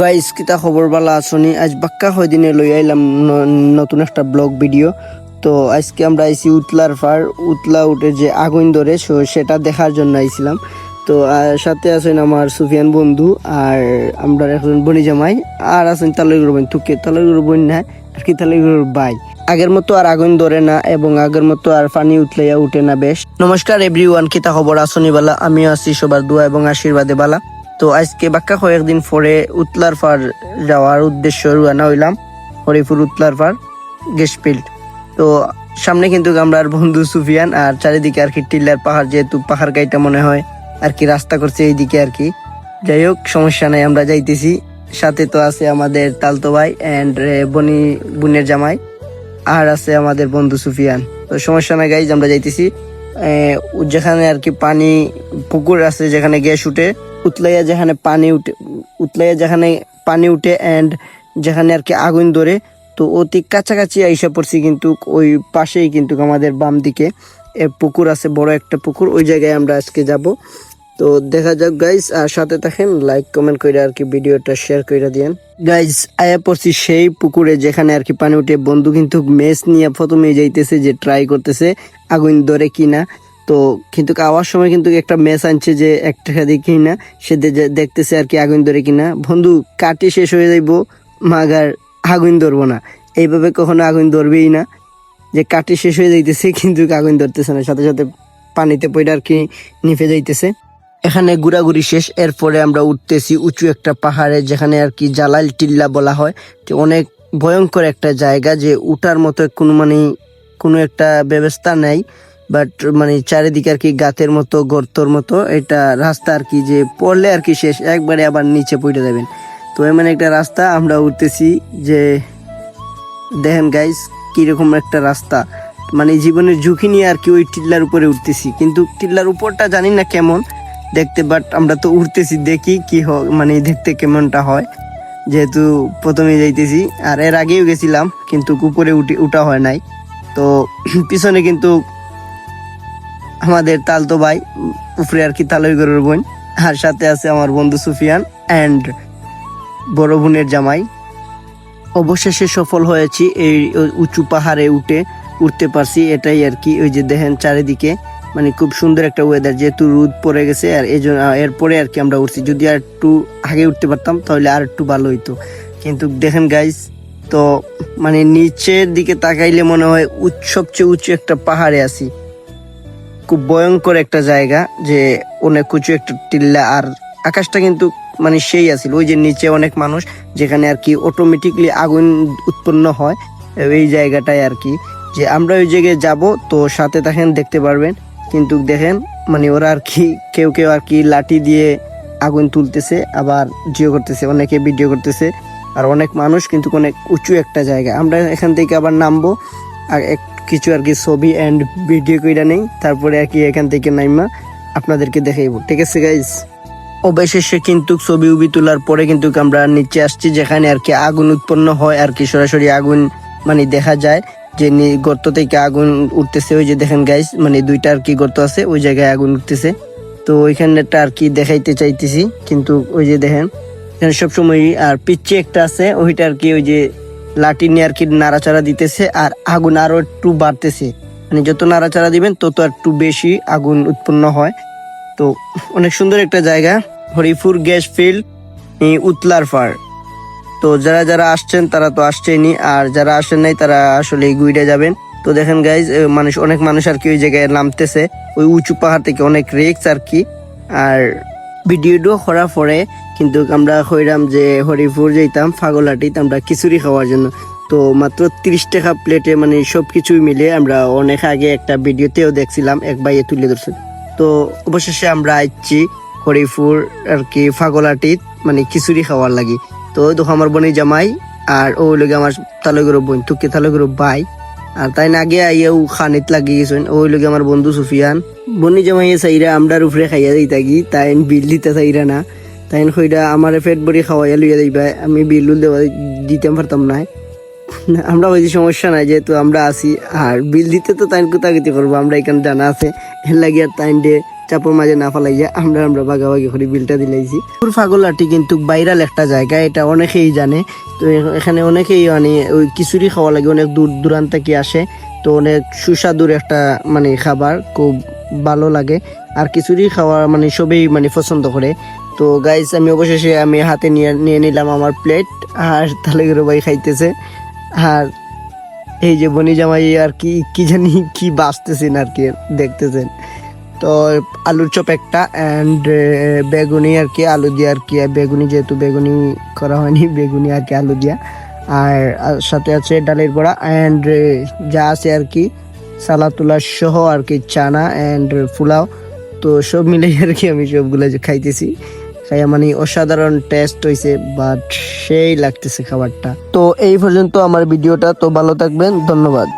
Guys কিতা খবর বালা আসনি আজ বাক্কা হয় দিনে লই আইলাম নতুন একটা ব্লগ ভিডিও। তো আজকে আমরা আইছি উতলার ফার উতলা উঠে যে আগুন ধরে, সো সেটা দেখার জন্য আইছিলাম। তো সাথে আছেন আমার সুফিয়ান বন্ধু আর আমরা এখন বনি জামাই। আর আছেন তালুগুর বোন। তুকে তালুগুর বোন না, আর কি তালুগুর ভাই। আগের মতো আর আগুন ধরে না এবং আগের মতো আর পানি উতলাইয়া উঠে না বেশ। নমস্কার এভরিওয়ান কিতা খবর আসনি বালা? আমিও আছি সবার দোয়া এবং আশীর্বাদে বালা। তো আজকে বাক্কা কয়েকদিন পরে উতলার ফার যাওয়ার উদ্দেশ্য রুয়ানা হইলাম, হরিপুর উতলার ফার গেস্টফিল্ড তো সামনে কিন্তু আমরা আর বন্ধু সুফিয়ান আর চারিদিকে আর কি টিল্লার পাহাড়, যেহেতু পাহাড় গাইটা মনে হয় আর কি রাস্তা করছে এইদিকে আর কি। যাই হোক, সমস্যা নাই, আমরা যাইতেছি। সাথে তো আছে আমাদের তালতো ভাই অ্যান্ড বনি, বোনের জামাই, আর আছে আমাদের বন্ধু সুফিয়ান। তো সমস্যা নাই গাইজ আমরা যাইতেছি। যেখানে আর কি পানি, পুকুর আছে যেখানে গ্যাস উঠে উতলাইয়া যেখানে পানি উঠে, উতলাইয়া যেখানে পানি উঠে অ্যান্ড যেখানে আর কি আগুন ধরে, তো অতি কাছাকাছি আইসা পড়ছি কিন্তু ওই পাশেই কিন্তু আমাদের বাম দিকে পুকুর আছে, বড় একটা পুকুর, ওই জায়গায় আমরা আজকে যাব। তো দেখা যাক গাইস আর সাথে থাকেন লাইক কমেন্ট করে আর কি ভিডিওটা শেয়ার করে দিয়েন। গাইস আয়া পড়ছি সেই পুকুরে যেখানে আর কি পানি উঠে, বন্ধু কিন্তু মেস নিয়ে প্রথমে যাইতেছে যে ট্রাই করতেছে আগুন ধরে কিনা। তো কিন্তু আওয়ার সময় কিন্তু একটা মেস আনছে যে একটা দেখি না, সে দেখতেছে আর কি আগুন ধরে কিনা। বন্ধু, কাটি শেষ হয়ে যাইব, মাগার আগুন ধরবো না। এইভাবে কখনো আগুন ধরবেই না। যে কাটি শেষ হয়ে যাইতেছে, কিন্তু আগুন ধরতেছে না। সাথে সাথে পানিতে পড়ে আর কি নিভে যাইতেছে। এখানে ঘোরাঘুরি শেষ। এরপরে আমরা উঠতেছি উঁচু একটা পাহাড়ে, যেখানে আর কি জালাল টিল্লা বলা হয়। অনেক ভয়ঙ্কর একটা জায়গা যে উঠার মতো কোনো মানে কোনো একটা ব্যবস্থা নাই। বাট মানে চারিদিকে আর কি গাতের মতো, গর্তর মতো, এটা রাস্তা আর কি যে পড়লে আর কি শেষ, একবারে আবার নিচে পড়ে যাবেন। তো এমন একটা রাস্তা আমরা উঠতেছি যে, দেখেন গাইস কীরকম একটা রাস্তা। মানে জীবনের ঝুঁকি নিয়ে আর কি ওই টিল্লার উপরে উঠতেছি। কিন্তু টিল্লার উপরটা জানি না কেমন দেখতে বাট আমরা তো উঠতেছি, দেখি কি মানে দেখতে কেমনটা হয়। যেহেতু প্রথমে যাইতেছি, আর এর আগেও গেছিলাম, কিন্তু উপরে উঠে, উঠা হয় নাই। তো পিছনে কিন্তু আমাদের তালতো ভাই, উপরে আর কি তালই গরুর বোন। আর সাথে আছে আমার বন্ধু সুফিয়ান অ্যান্ড বড় বোনের জামাই। অবশেষে সফল হয়েছি এই উঁচু পাহাড়ে উঠে, উঠতে পারছি এটাই আর কি। ওই যে দেখেন চারিদিকে মানে খুব সুন্দর একটা ওয়েদার যেহেতু রোদ পড়ে গেছে আর এই জন্য এরপরে আর কি আমরা উঠছি। যদি আর একটু আগে উঠতে পারতাম, তাহলে আর একটু ভালো হইতো। কিন্তু দেখেন গাইস তো মানে নিচের দিকে তাকাইলে মনে হয় সবচেয়ে উঁচু একটা পাহাড়ে আছি। খুব ভয়ঙ্কর একটা জায়গা যে অনেক উঁচু একটা টিল্লা আর আকাশটা কিন্তু মানে সেই আছিল, ওই যে নিচে অনেক মানুষ যেখানে আর কি অটোমেটিকলি আগুন উৎপন্ন হয়, এই জায়গাটায় আর কি। যে আমরা ওই জায়গায় যাব, তো সাথে থাকেন, দেখতে পারবেন। কিন্তু দেখেন মানে ওরা আর কি, কেউ কেউ আর কি লাঠি দিয়ে আগুন তুলতেছে, আবার জিও করতেছে, অনেকে ভিডিও করতেছে। আর অনেক মানুষ কিন্তু অনেক উঁচু একটা জায়গা। আমরা এখান থেকে আবার নামবো, আর এক কিছু আর কি, ছবি অ্যান্ড ভিডিও কইরা নেই। তারপরে আর কি এখান থেকে নাইমা আপনাদেরকে দেখাইবো। ঠিক আছে গাইজ অবশেষে কিন্তু ছবি উবি তোলার পরে কিন্তু আমরা নিচে আসছি, যেখানে আর কি আগুন উৎপন্ন হয়। আর কি সরাসরি আগুন মানে দেখা যায় যে গর্ত থেকে আগুন উঠতেছে। ওই যে দেখেন গাইস মানে দুইটা আর কি গর্ত আছে, ওই জায়গায় আগুন উঠতেছে। তো ওইখানেটা আর কি দেখাইতে চাইতেছি, কিন্তু ওই যে দেখেন সবসময় আর পিচ্ছে একটা আছে। ওইটা আর কি ওই যে লাঠি নিয়ে আর কি নাড়াচাড়া দিতেছে আর আগুন আরও একটু বাড়তেছে। মানে যত নাড়াচাড়া দিবেন, তত একটু বেশি আগুন উৎপন্ন হয়। তো অনেক সুন্দর একটা জায়গা হরিপুর গ্যাস ফিল্ড উতলার ফার। তো যারা যারা আসছেন, তারা তো আসছেনই, আর যারা আসেন নাই, তারা আসলে গুইডে যাবেন। তো দেখেন গাইজ মানুষ, অনেক মানুষ আর কি ওই জায়গায় নামতেছে। ওই উঁচু পাহাড় থেকে অনেক রিক্স আর কি। আর ভিডিওটা করার পরে কিন্তু আমরা হইরাম যে হরিপুর যাইতাম, ফাগলাটিতে আমরা খিচুড়ি খাওয়ার জন্য। তো মাত্র তিরিশ টাকা প্লেটে মানে সব কিছুই মিলে আমরা অনেক আগে একটা ভিডিওতেও দেখছিলাম, এক ভাইয়ে তুলে ধরছে। তো অবশেষে আমরা আইছি হরিপুর আর কি ফাগলাটিত মানে খিচুড়ি খাওয়ার লাগি। তো দেখো আমার বোনের জামাই আর ও লগে আমার তালগের বোন, তুকে তালগের ভাই। আর তাই না আগে আইয়াও খানিত লাগি গেছেন ওই লগে আমার বন্ধু সুফিয়ান। বনি জামাই চাইরা আমরার উপরে খাইয়া থাকি তাই বিল দিতে চাইরা না। তাই কইরা আমার পেট ভরি খাওয়াইয়া লইয়া দিবা, আমি বিল দেওয়া দিতে পারতাম না। আমরা ওই যে সমস্যা নাই, যেহেতু আমরা আছি, আর বিল দিতে তো তাইন কোথা গতি করব, আমরা এখানে জানা আছে। এর লাগি আর তাইন ডে চাপর মাঝে না ফেলাইয়া আমরা আমরা বাগাবাগি করে বিলটা দিলাইছি ফাগলাটি কিন্তু বাইরাল একটা জায়গা, এটা অনেকেই জানে। তো এখানে অনেকেই মানে ওই খিচুড়ি খাওয়া লাগে, অনেক দূর দূরান্ত থেকে আসে। তো অনেক সুস্বাদুর একটা মানে খাবার, খুব ভালো লাগে। আর খিচুড়ি খাওয়া মানে সবই মানে পছন্দ করে। তো গাইস আমি অবশেষে আমি হাতে নিয়ে নিয়ে নিলাম আমার প্লেট আর তাহলে ভাই খাইতেছে। আর এই যে বনি জামাই আর কি কি জানি কি বাঁচতেছেন আর কি, দেখতেছেন। তো আলুর চপ একটা অ্যান্ড বেগুনি আর কি, আলু দিয়ে আর কি বেগুনি যেহেতু বেগুনি করা হয়নি, বেগুনি আর কি, আলু দিয়া। আর সাথে আছে ডালের বড়া অ্যান্ড যা আছে আর কি সালাতুলা সহ আর কি, চানা অ্যান্ড পোলাও। তো সব মিলে আর কি আমি সবগুলো খাইতেছি। খাইয়া মানে অসাধারণ টেস্ট হয়েছে বাট সেই লাগতেছে খাবারটা। তো এই পর্যন্ত আমার ভিডিওটা, তো ভালো থাকবেন, ধন্যবাদ।